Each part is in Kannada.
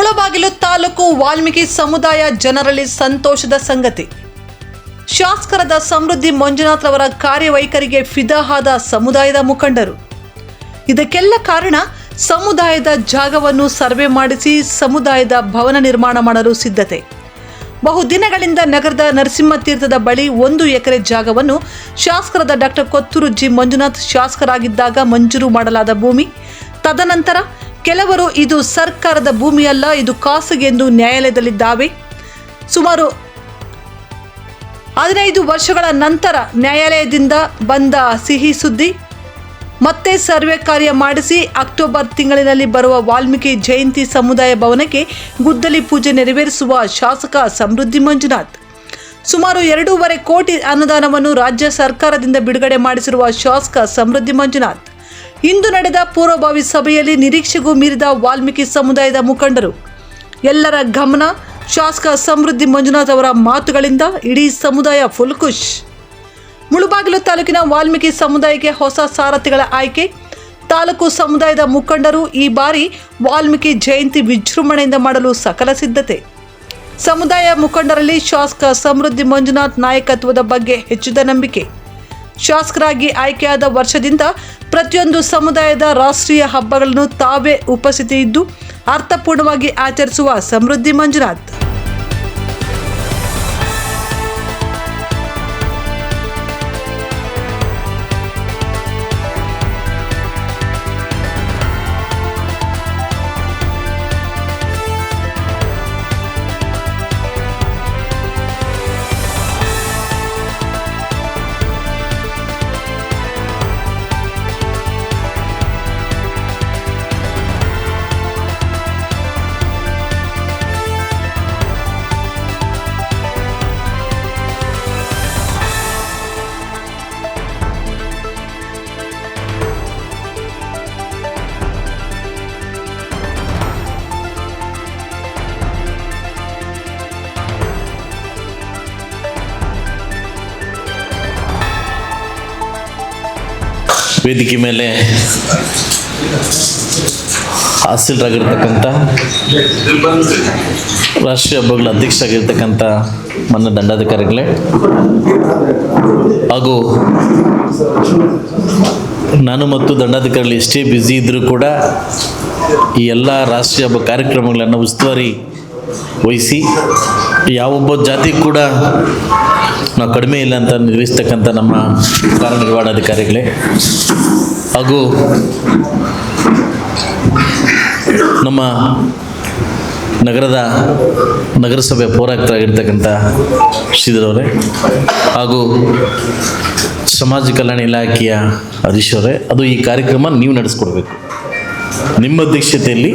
ಮುಳಬಾಗಿಲು ತಾಲೂಕು ವಾಲ್ಮೀಕಿ ಸಮುದಾಯ ಜನರಲ್ಲಿ ಸಂತೋಷದ ಸಂಗತಿ. ಶಾಸಕರಾದ ಸಮೃದ್ಧಿ ಮಂಜುನಾಥ್ ಅವರ ಕಾರ್ಯವೈಖರಿಗೆ ಫಿದಾಹಾದ ಸಮುದಾಯದ ಮುಖಂಡರು. ಇದಕ್ಕೆಲ್ಲ ಕಾರಣ ಸಮುದಾಯದ ಜಾಗವನ್ನು ಸರ್ವೆ ಮಾಡಿಸಿ ಸಮುದಾಯದ ಭವನ ನಿರ್ಮಾಣ ಮಾಡಲು ಸಿದ್ಧತೆ. ಬಹುದಿನಗಳಿಂದ ನಗರದ ನರಸಿಂಹ ತೀರ್ಥದ ಬಳಿ ಒಂದು ಎಕರೆ ಜಾಗವನ್ನು ಶಾಸಕರಾದ ಡಾಕ್ಟರ್ ಕೊತ್ತೂರು ಜಿ ಮಂಜುನಾಥ್ ಶಾಸಕರಾಗಿದ್ದಾಗ ಮಂಜೂರು ಮಾಡಲಾದ ಭೂಮಿ. ತದನಂತರ ಕೆಲವರು ಇದು ಸರ್ಕಾರದ ಭೂಮಿಯಲ್ಲ, ಇದು ಖಾಸಗಿ ಎಂದು ನ್ಯಾಯಾಲಯದಲ್ಲಿ ದಾವೆ ಸುಮಾರು ಹದಿನೈದು ವರ್ಷಗಳ ನಂತರ ನ್ಯಾಯಾಲಯದಿಂದ ಬಂದ ಸಿಹಿ ಸುದ್ದಿ, ಮತ್ತೆ ಸರ್ವೆ ಕಾರ್ಯ ಮಾಡಿಸಿ ಅಕ್ಟೋಬರ್ ತಿಂಗಳಿನಲ್ಲಿ ಬರುವ ವಾಲ್ಮೀಕಿ ಜಯಂತಿ ಸಮುದಾಯ ಭವನಕ್ಕೆ ಗುದ್ದಲಿ ಪೂಜೆ ನೆರವೇರಿಸುವ ಶಾಸಕ ಸಮೃದ್ಧಿ ಮಂಜುನಾಥ್. ಸುಮಾರು ಎರಡೂವರೆ ಕೋಟಿ ಅನುದಾನವನ್ನು ರಾಜ್ಯ ಸರ್ಕಾರದಿಂದ ಬಿಡುಗಡೆ ಮಾಡಿಸಿರುವ ಶಾಸಕ ಸಮೃದ್ಧಿ ಮಂಜುನಾಥ್. ಇಂದು ನಡೆದ ಪೂರ್ವಭಾವಿ ಸಭೆಯಲ್ಲಿ ನಿರೀಕ್ಷೆಗೂ ಮೀರಿದ ವಾಲ್ಮೀಕಿ ಸಮುದಾಯದ ಮುಖಂಡರು. ಎಲ್ಲರ ಗಮನ ಶಾಸಕ ಸಮೃದ್ಧಿ ಮಂಜುನಾಥ್ ಅವರ ಮಾತುಗಳಿಂದ ಇಡೀ ಸಮುದಾಯ ಫುಲ್ ಖುಷ್ ಮುಳುಬಾಗಿಲು ತಾಲೂಕಿನ ವಾಲ್ಮೀಕಿ ಸಮುದಾಯಕ್ಕೆ ಹೊಸ ಸಾರಥಿಗಳ ಆಯ್ಕೆ. ತಾಲೂಕು ಸಮುದಾಯದ ಮುಖಂಡರು ಈ ಬಾರಿ ವಾಲ್ಮೀಕಿ ಜಯಂತಿ ವಿಜೃಂಭಣೆಯಿಂದ ಮಾಡಲು ಸಕಲ ಸಿದ್ಧತೆ. ಸಮುದಾಯ ಮುಖಂಡರಲ್ಲಿ ಶಾಸಕ ಸಮೃದ್ಧಿ ಮಂಜುನಾಥ್ ನಾಯಕತ್ವದ ಬಗ್ಗೆ ಹೆಚ್ಚಿದ ನಂಬಿಕೆ. ಶಾಸಕರಾಗಿ ಆಯ್ಕೆಯಾದ ವರ್ಷದಿಂದ ಪ್ರತಿಯೊಂದು ಸಮುದಾಯದ ರಾಷ್ಟ್ರೀಯ ಹಬ್ಬಗಳನ್ನು ತಾವೇ ಉಪಸ್ಥಿತಿ ಇದ್ದು ಅರ್ಥಪೂರ್ಣವಾಗಿ ಆಚರಿಸುವ ಸಮೃದ್ಧಿ ಮಂಜುನಾಥ್. ವೇದಿಕೆ ಮೇಲೆ ಹಾಸ್ಯರಾಗಿರ್ತಕ್ಕಂಥ ರಾಷ್ಟ್ರೀಯ ಹಬ್ಬಗಳ ಅಧ್ಯಕ್ಷರಾಗಿರ್ತಕ್ಕಂಥ ಮನ್ನ ದಂಡಾಧಿಕಾರಿಗಳೇ ಹಾಗೂ ನಾನು ಮತ್ತು ದಂಡಾಧಿಕಾರಿಗಳು ಎಷ್ಟೇ ಬ್ಯುಸಿ ಇದ್ದರೂ ಕೂಡ ಈ ಎಲ್ಲ ರಾಷ್ಟ್ರೀಯ ಹಬ್ಬ ಕಾರ್ಯಕ್ರಮಗಳನ್ನು ಉಸ್ತುವಾರಿ ವಹಿಸಿ, ಯಾವೊಬ್ಬ ಜಾತಿ ಕೂಡ ನಾವು ಕಡಿಮೆ ಇಲ್ಲ ಅಂತ ನಿರ್ವಹಿಸ್ತಕ್ಕಂಥ ನಮ್ಮ ಕಾರ್ಯನಿರ್ವಹಣಾಧಿಕಾರಿಗಳೇ ಹಾಗೂ ನಮ್ಮ ನಗರದ ನಗರಸಭೆ ಪೌರಾಯುಕ್ತರಾಗಿರ್ತಕ್ಕಂಥ ಶ್ರೀಧರವರೇ ಹಾಗೂ ಸಮಾಜ ಕಲ್ಯಾಣ ಇಲಾಖೆಯ ಅವರೇ, ಅದು ಈ ಕಾರ್ಯಕ್ರಮ ನೀವು ನಡೆಸ್ಕೊಡ್ಬೇಕು. ನಿಮ್ಮ ಅಧ್ಯಕ್ಷತೆಯಲ್ಲಿ